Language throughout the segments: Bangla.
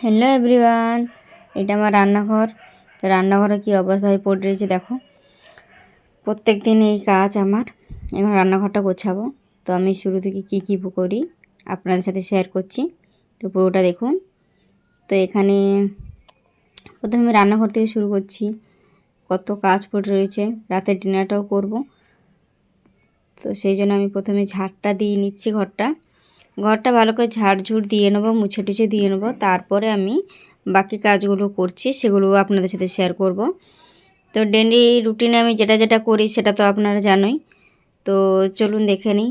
হ্যালো এভরিওয়ান এটা আমার রান্নাঘর। তো রান্নাঘরে কী অবস্থা হয়ে পড়ে রয়েছে দেখো। প্রত্যেক দিন এই কাজ আমার, এখন রান্নাঘরটা গোছাবো। তো আমি শুরু থেকে কী কী করি আপনাদের সাথে শেয়ার করছি। তো পুরোটা দেখুন। তো এখানে প্রথমে আমি রান্নাঘর থেকে শুরু করছি। কত কাজ পড়ে রয়েছে, রাতের ডিনারটাও করব। তো সেই জন্য আমি প্রথমে ঝাড়টা দিয়ে নিচ্ছি ঘরটা। ঘরটা ভালো করে ঝাড়ঝুড় দিয়ে নেব মুছে টুছে দিয়ে নেব। তারপরে আমি বাকি কাজগুলো করছি, সেগুলো আপনাদের সাথে শেয়ার করব। তো ডেলি রুটিনে আমি যেটা যেটা করি সেটা তো আপনারা জানোই। তো চলুন দেখে নিই।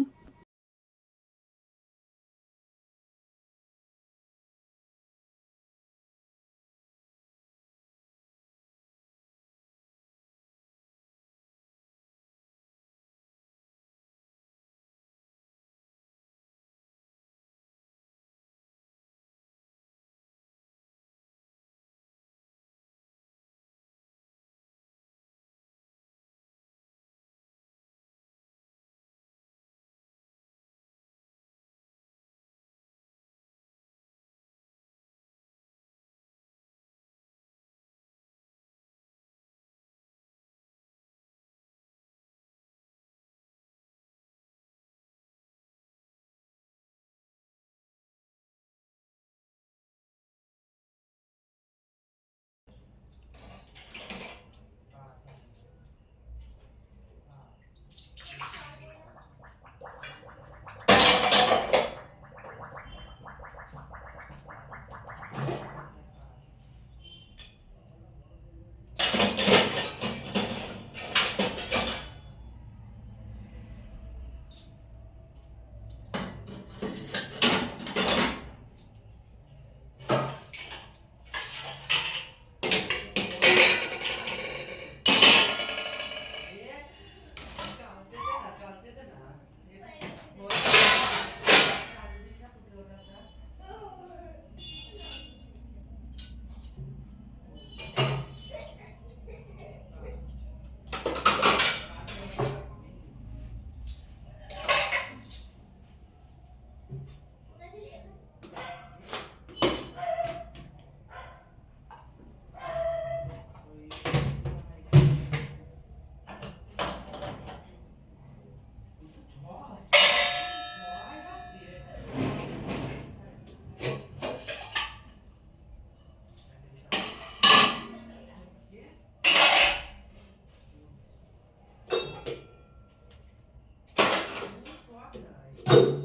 you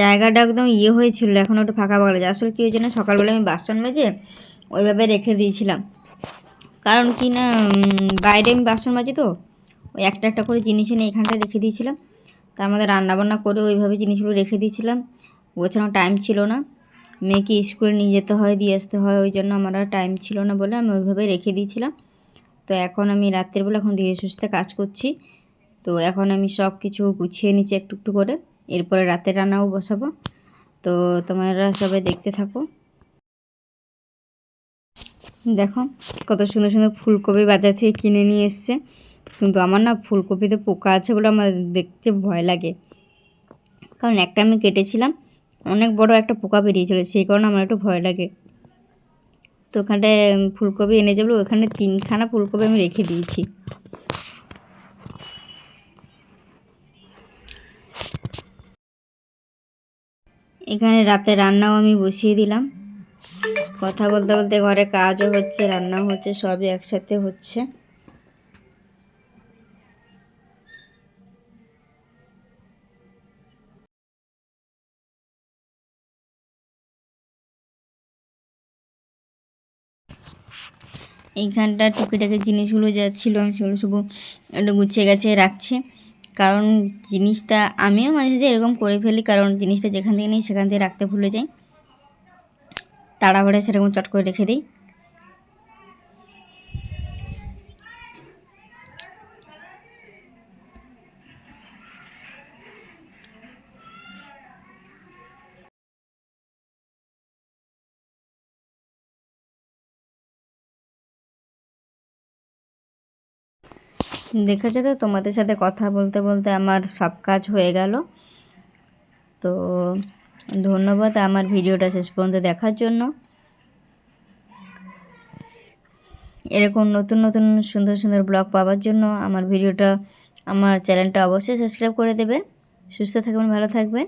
জায়গাটা একদম ইয়ে হয়েছিল, এখন ওটা ফাঁকা পাওয়া যায়। আসলে কী হয়েছে না, সকালবেলা আমি বাসন মেজে ওইভাবে রেখে দিয়েছিলাম। কারণ কি না বাইরে আমি বাসন মাজি তো, ওই একটা একটা করে জিনিস এনে এখানটায় রেখে দিয়েছিলাম। তার মধ্যে রান্নাবান্না করে ওইভাবে জিনিসগুলো রেখে দিয়েছিলাম। গোছানো টাইম ছিল না। মেয়েকে স্কুলে নিয়ে যেতে হয়, দিয়ে আসতে হয়, ওই জন্য আমার আর টাইম ছিল না বলে আমি ওইভাবে রেখে দিয়েছিলাম। তো এখন আমি রাত্রের বেলা এখন ধীরে সুস্থে কাজ করছি। তো এখন আমি সব কিছু গুছিয়ে নিচ্ছি একটু একটু করে। এরপরে রাতে রান্নাও বসাবো। তো তোমরা সবাই দেখতে থাকো। দেখো, কত সুন্দর সুন্দর ফুলকপি বাজার থেকে কিনে নিয়ে এসছে। কিন্তু আমার না ফুলকপিতে পোকা আছে বলে আমার দেখতে ভয় লাগে। কারণ একটা আমি কেটেছিলাম, অনেক বড় একটা পোকা বেরিয়েছিল সেই কারণে আমার একটু ভয় লাগে। তো ওখানটায় ফুলকপি এনে যাব ওখানে তিনখানা ফুলকপি আমি রেখে দিয়েছি। এখানে রাতে রান্নাও আমি বসিয়ে দিলাম। কথা বলতে বলতে ঘরে কাজও হচ্ছে, রান্নাও হচ্ছে, সবই একসাথে হচ্ছে। এইখানটা টুকিটাকি জিনিসগুলো যা ছিল আমি সেগুলো সব একটু গুছিয়ে গেছে রাখছি। কারণ জিনিসটা আমিও মাঝে মাঝে এরকম করে ফেলি, কারণ জিনিসটা যেখান থেকে নিই সেখান থেকে রাখতে ভুলে যাই। তাড়াহুড়ে সেরকম চট করে রেখে দিই। দেখেছ যেতে তোমাদের সাথে কথা বলতে বলতে আমার সব কাজ হয়ে গেল। তো ধন্যবাদ আমার ভিডিওটা শেষ পর্যন্ত দেখার জন্য। এরকম নতুন নতুন, সুন্দর সুন্দর ব্লগ পাওয়ার জন্য আমার ভিডিওটা, আমার চ্যানেলটা অবশ্যই সাবস্ক্রাইব করে দেবেন সুস্থ থাকবেন, ভালো থাকবেন।